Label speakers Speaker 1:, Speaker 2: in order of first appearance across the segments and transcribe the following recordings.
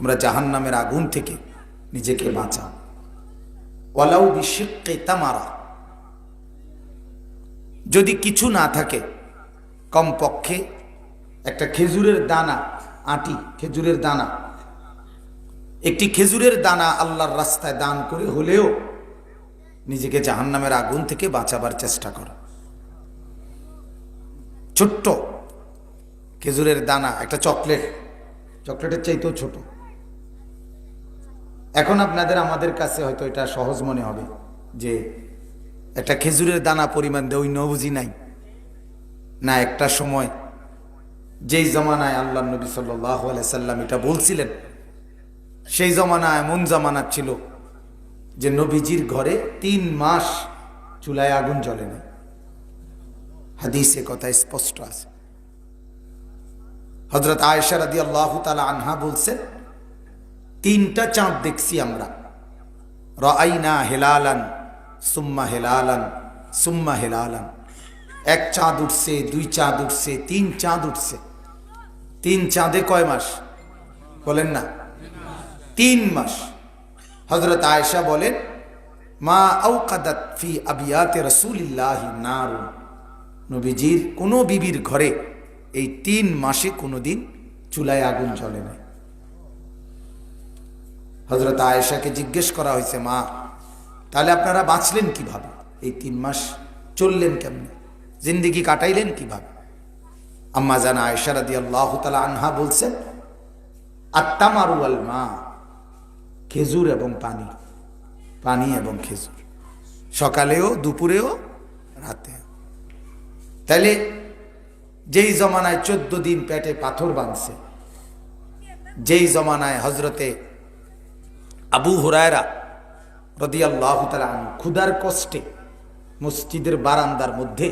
Speaker 1: তোমরা জাহান নামের আগুন থেকে নিজেকে বাঁচাও। ওয়ালাউ বিশিক্কে তামারা। যদি কিছু না থাকে, কমপক্ষে একটা খেজুরের দানা, আটি, খেজুরের দানা। একটি খেজুরের দানা আল্লাহর রাস্তায় দান করে হলেও নিজেকে জাহান্নামের আগুন থেকে বাঁচাবার চেষ্টা করো। ছোট্ট খেজুরের দানা, একটা চকলেট। চকলেটের চাইতেও ছোট। এখন আপনাদের আমাদের কাছে হয়তো এটা সহজ মনে হবে যে একটা খেজুরের দানা পরিমাণ দৈন্য বুঝি নাই। না একটা সময় যেই জমানায় আল্লাহ নবী সাল্লাহ সাল্লাম এটা বলছিলেন, সেই জমানা এমন জামানা ছিল যে নবীজির ঘরে তিন মাস চুলায় আগুন জ্বলে না হাদিসে কথা স্পষ্ট আছে। হজরত আয়েশা রাদি আল্লাহ তালা আনহা বলছেন তিনটা চাঁদ দেখছি আমরা। রাইনা হেলালান, সুম্মা হেলালান সুম্মা হেলালান। এক চাঁদ উঠছে, দুই চাঁদ উঠছে, তিন চাঁদ উঠছে। তিন চাঁদে কয় মাস? বলেন না। তিন মাস। হজরত আয়েশা বলেন, মা আউকাদাত ফি আবিয়াতে রসুলিল্লাহি নারুন। নবীজির কোনো বিবির ঘরে এই তিন মাসে কোনো দিন চুলায় আগুন জ্বলে নাই। হজরত আয়েশাকে জিজ্ঞেস করা হয়েছে, মা, তাহলে আপনারা বাঁচলেন কীভাবে? এই তিন মাস চললেন কেমনে? জিন্দিগি কাটাইলেন কীভাবে? আম্মা জানা আয়েশা রাদি আল্লাহ তালা আনহা বলছেন আত্মামারু আল মা, খেজুর এবং পানি পানি এবং খেজুর। সকালেও, দুপুরেও, রাতে। তাহলে যেই জমানায় চোদ্দ দিন পেটে পাথর বাঁধছে, যেই জমানায় হজরতে আবু হুরায়রা রদিয়াল্লাহ তালা ক্ষুদার কষ্টে মসজিদের বারান্দার মধ্যে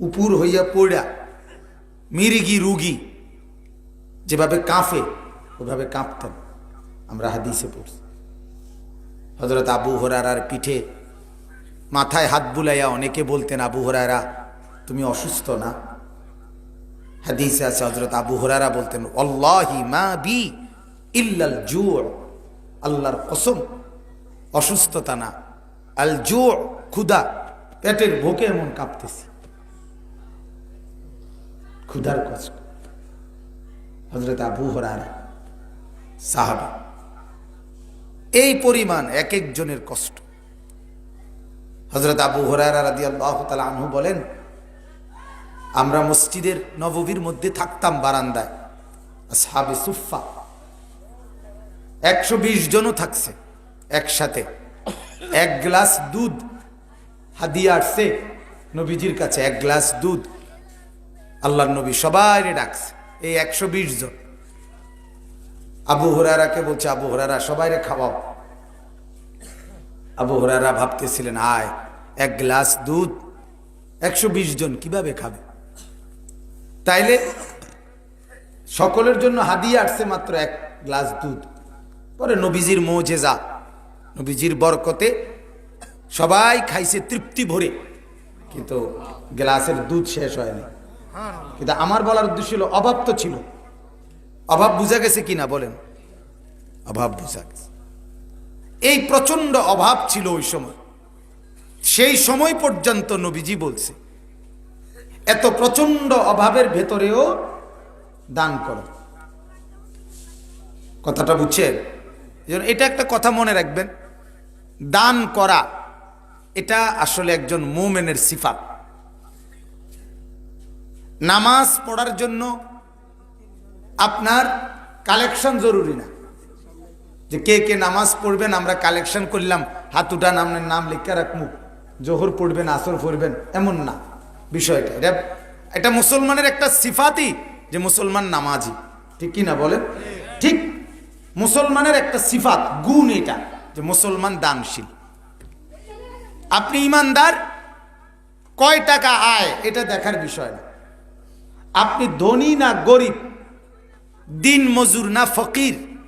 Speaker 1: উপুর হইয়া পড়া মিরিগি, রুগী যেভাবে কাঁপে, ওভাবে কাঁপতেন। আমরা হাদিসে পড়ছি। হজরত আবু হরারার পিঠে মাথায় হাত বুলাইয়া অনেকে বলতেন, আবু হরারা তুমি অসুস্থ না? হাদিসে আছে হজরত আবু হরারা বলতেন অল্লাহি মা বি ইল্লাল জুর আল্লাহর কসম, অসুস্থতা না। আল জুর ক্ষুদা পেটের ভোকে এমন কাঁপতেছি। ক্ষুধার কষ্ট হজরত আবু হরারা সাহাবি, এই পরিমাণ এক একজনের কষ্ট। হজরত আবু হরারা রাদি আল্লাহ আনহু বলেন, আমরা মসজিদের নববীর মধ্যে থাকতাম বারান্দায় সাহাবে সুফা একশো বিশ জনও থাকছে একসাথে। এক গ্লাস দুধ। হাদিয়া আসছে নবীজির কাছে, এক গ্লাস দুধ। আল্লাহ নবী সবাই ডাকছে, এই একশো বিশ জন। আবু হরারাকে বলছে, আবু হরারা সবাই খাওয়াও। আবু হরারা ভাবতেছিলেন, আয়, এক গ্লাস দুধ, একশো বিশ জন কীভাবে খাবে? তাইলে সকলের জন্য হাদিয়ে আসছে মাত্র এক গ্লাস দুধ। পরে নবীজির মোজেজা, নবীজির বরকতে সবাই খাইছে তৃপ্তি ভরে। কিন্তু গ্লাসের দুধ শেষ হয়নি। কিন্তু আমার বলার উদ্দেশ্য ছিল অভাব তো ছিল। অভাব বুঝা গেছে কিনা বলেন? অভাব বুঝা গেছে। এই প্রচণ্ড অভাব ছিল ওই সময়। সেই সময় পর্যন্ত নবীজি বলছে, এত প্রচণ্ড অভাবের ভেতরেও দান করো। কথাটা বুঝছেন? এটা একটা কথা মনে রাখবেন, দান করা, এটা আসলে একজন মোমেনের সিফাত। নামাজ পড়ার জন্য আপনার কালেকশন জরুরি না। যে কে কে নামাজ পড়বেন, আমরা কালেকশন করলাম হাতুটা আপনার নাম লিখে রাখব জোহর পড়বেন, আসর পড়বেন, এমন না বিষয়টা। এটা এটা মুসলমানের একটা সিফাতি যে মুসলমান নামাজি। ঠিক কি না বলেন? ঠিক মুসলমানের একটা সিফাত, গুণ এটা, যে মুসলমান দানশীল। আপনি ইমানদার, কয় টাকা আয়, এটা দেখার বিষয় না। আপনি ধনী না গরিব, দিন মজুর না ফকির,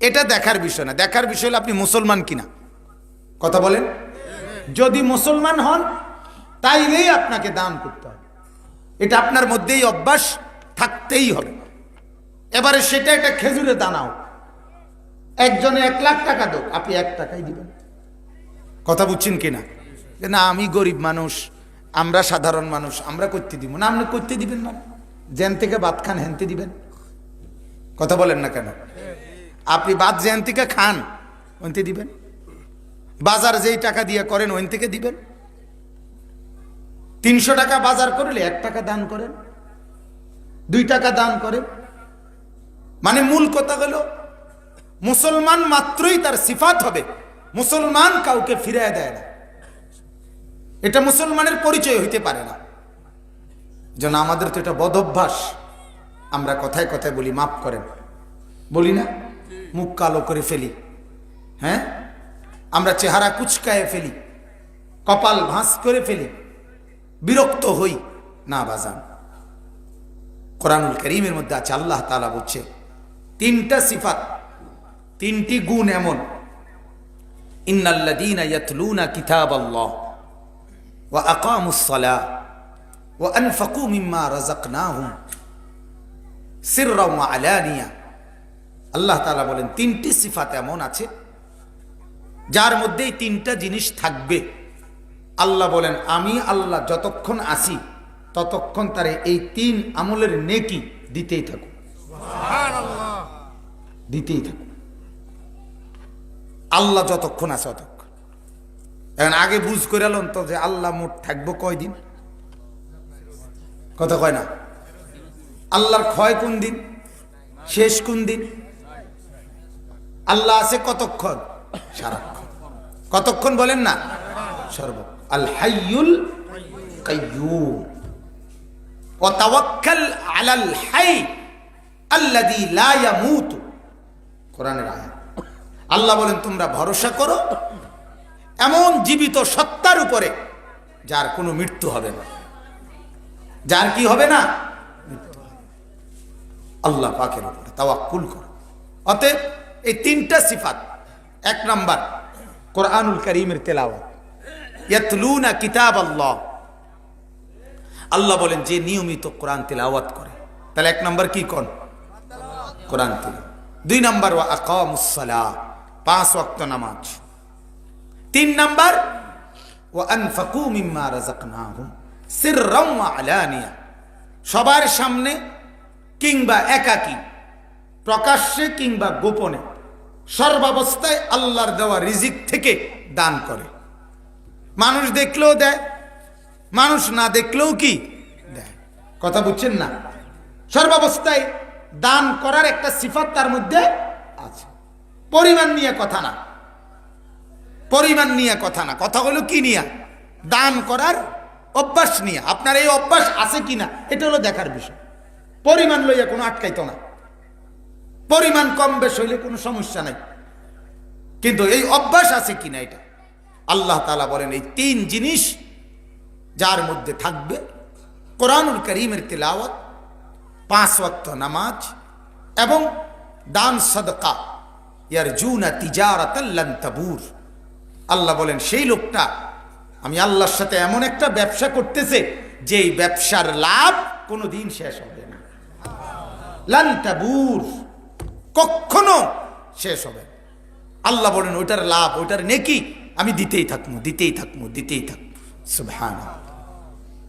Speaker 1: এটা দেখার বিষয় না। দেখার বিষয় হলো আপনি মুসলমান কিনা। কথা বলেন? যদি মুসলমান হন, তাইলেই আপনাকে দান করতে হবে। এটা আপনার মধ্যেই অভ্যাস, থাকতেই হবে। এবারে সেটা একটা খেজুরে দানাও। একজনে এক লাখ টাকা দোক, আপনি এক টাকাই দিবেন। কথা বুঝছেন কিনা না? আমি গরিব মানুষ, আমরা সাধারণ মানুষ, আমরা করতে দিব না, আপনি করতে দিবেন না। জেন থেকে ভাত খান, হেনতে দিবেন। কথা বলেন না কেন? আপনি ভাত জেন থেকে খান ওনতে দিবেন। বাজার যেই টাকা দিয়ে করেন, ওইন থেকে দিবেন। তিনশো টাকা বাজার করলে এক টাকা দান করেন। দুই টাকা দান করেন। মানে মূল কথা হলো মুসলমান মাত্রই তার সিফাত হবে। মুসলমান কাউকে ফিরিয়ে দেয় না। এটা মুসলমানের পরিচয় হইতে পারে না। যেন আমাদের তো এটা বদভ্যাস আমরা কথায় কথায় বলি, মাফ করেন। বলি না? মুখ কালো করে ফেলি। হ্যাঁ? আমরা চেহারা কুচকায় ফেলি। কপাল ভাঁজ করে ফেলি। বিরক্ত হই। না, বাজান। কোরআনুল করিমের মধ্যে আছে, আল্লাহ তালা বলছে, তিনটা সিফাত। তিনটি গুণ এমন। ইন্নাল্লাযীনা ইয়াতলুনা কিতাবাল্লাহ ওয়া আকামুস সালাহ ওয়া আনফাকু মিম্মা রাযাকনাহুম সিররাও ওয়া আলানিয়া। আল্লাহ তাআলা বলেন তিনটি সিফাত এমন আছে যার মধ্যে এই তিনটা জিনিস থাকবে। আল্লাহ বলেন আমি আল্লাহ যতক্ষণ আসি ততক্ষণ তারে এই তিন আমলের নেকি দিতেই থাকো দিতেই থাকো আল্লাহ যতক্ষণ আছে ততক্ষণ এখন আগে বুঝ করে এলেন তো যে আল্লাহ মোট থাকব কয়দিন? কথা কয় না? আল্লাহর ক্ষয় কোন দিন? শেষ কোন দিন? আল্লাহ আছে কতক্ষণ? সারাক্ষণ। কতক্ষণ বলেন না? সর্ব আল হাইয়ুল কাইয়ুম। আলাল হাই কোরআনের আয়াত। আল্লাহ বলেন, তোমরা ভরসা করো, এমন জীবিত সত্তার উপরে যার কোনো মৃত্যু হবে না। যার কি হবে না? আল্লাহ পাকের উপরে তাওয়াক্কুল করো। অতএব এই তিনটা সিফাত, এক নাম্বার, কোরআনুল করিমের তেলাওয়াত। ইয়াতলুনা কিতাব আল্লাহ আল্লাহ বলেন, যে নিয়মিত কোরআন তেলাওয়াত করে। তাহলে এক নাম্বার কি কোন? কোরআন তেলাওয়াত। দুই নাম্বার, ওয়া আকামুসসালাহ পাঁচ ওয়াক্ত নামাজ। তিন নাম্বার, ওয়া আনফাকু মিম্মা ওয়া আলানিয়া। সবার সামনে কিংবা একাকী, প্রকাশ্যে কিংবা গোপনে, সর্বাবস্থায় আল্লাহর দেওয়া রিজিক থেকে দান করে। মানুষ দেখলেও দেয়, মানুষ না দেখলেও কি দেয়? কথা বুঝছেন না? সর্বাবস্থায় দান করার একটা সিফাত তার মধ্যে পরিমাণ নিয়ে কথা না। পরিমাণ নিয়ে কথা না। কথা হলো কি নিয়ে? দান করার অভ্যাস নিয়ে। আপনার এই অভ্যাস আছে কি না? এটা হলো দেখার বিষয়। পরিমাণ লইয়া কোনো আটকাইত না। পরিমাণ কম বেশ হইলে কোনো সমস্যা নাই। কিন্তু এই অভ্যাস আছে কি না এটা? আল্লাহ তালা বলেন, এই তিন জিনিস যার মধ্যে থাকবে। কোরআনুল করিমের তেলাওয়াত, পাঁচ ওয়াক্ত নামাজ এবং দান সদকা। ইয়ার আল্লাহ বলেন, সেই লোকটা, আমি আল্লাহর সাথে এমন একটা ব্যবসা করতেছে যে এই ব্যবসার লাভ কোনো দিন শেষ হবে না। তাবুর, কখনো শেষ হবে আল্লাহ বলেন, ওইটার লাভ, ওইটার নেকি আমি দিতেই থাকব দিতেই থাকব দিতেই থাকব। সুবহান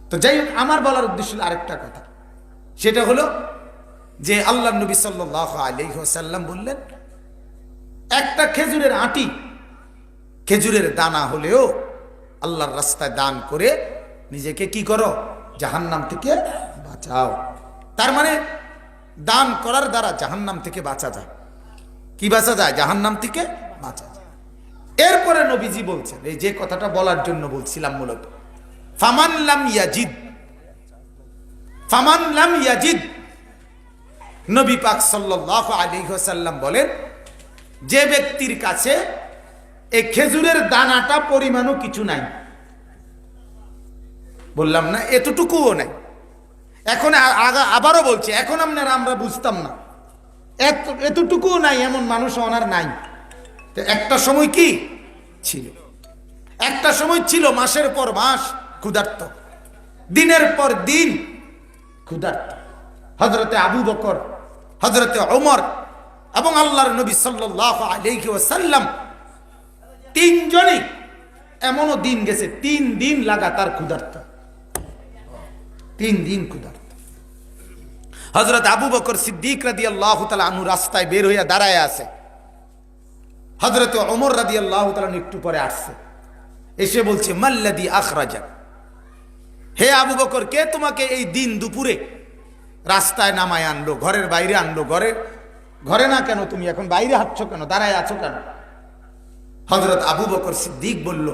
Speaker 1: তো যাই হোক, আমার বলার উদ্দেশ্য আরেকটা কথা। সেটা হলো যে আল্লাহ নবী সাল্লাহ আলহ্লাম বললেন একটা খেজুরের আটি। খেজুরের দানা হলেও আল্লাহর রাস্তায় দান করে নিজেকে কি করো? জাহান্নাম থেকে বাঁচাও। তার মানে দান করার দ্বারা জাহান্নাম থেকে বাঁচা যায়। কি বাঁচা যায়? জাহান্নাম থেকে বাঁচা যায়। এরপরে নবীজি বলছেন, এই যে কথাটা বলার জন্য বলছিলাম মূলত, ফামান লাম ইয়াজিদ, ফামান লাম ইয়াজিদ। নবী পাক সাল্লাল্লাহু আলাইহি ওয়াসাল্লাম বলেন যে ব্যক্তির কাছে এই খেজুরের দানাটা পরিমাণও কিছু নাই। বললাম, না, এতটুকুও নাই। এখন আবারও বলছি, এখন আপনারা, আমরা বুঝতাম না। এত এতটুকুও নাই, এমন মানুষ ওনার নাই। তো একটা সময় কি ছিল? একটা সময় ছিল মাসের পর মাস ক্ষুধার্ত, দিনের পর দিন ক্ষুধার্ত। হজরতে আবু বকর হজরতে ওমর এবং আল্লাহর নবী সাল্লাহ আলাইহি ওয়াসাল্লাম তিনজনই এমনও দিন গেছে, তিন দিন লাগাতার ক্ষুধার্ত। তিন দিন ক্ষুধার্ত। হজরত আবু বকর সিদ্দিক রাদি আল্লাহ আনু রাস্তায় বের হইয়া দাঁড়ায় আছে। হজরত অমর রাদি আল্লাহ একটু পরে আসছে। এসে বলছে মাল্লাদি আখরাজা হে আবু বকর, কে তোমাকে এই দিন দুপুরে রাস্তায় নামায় আনলো, ঘরের বাইরে আনলো, ঘরে ঘরে না কেন তুমি? এখন বাইরে হাঁটছো কেন? দাঁড়ায় আছো কেন? হজরত আবু বকর সিদ্দিক বলল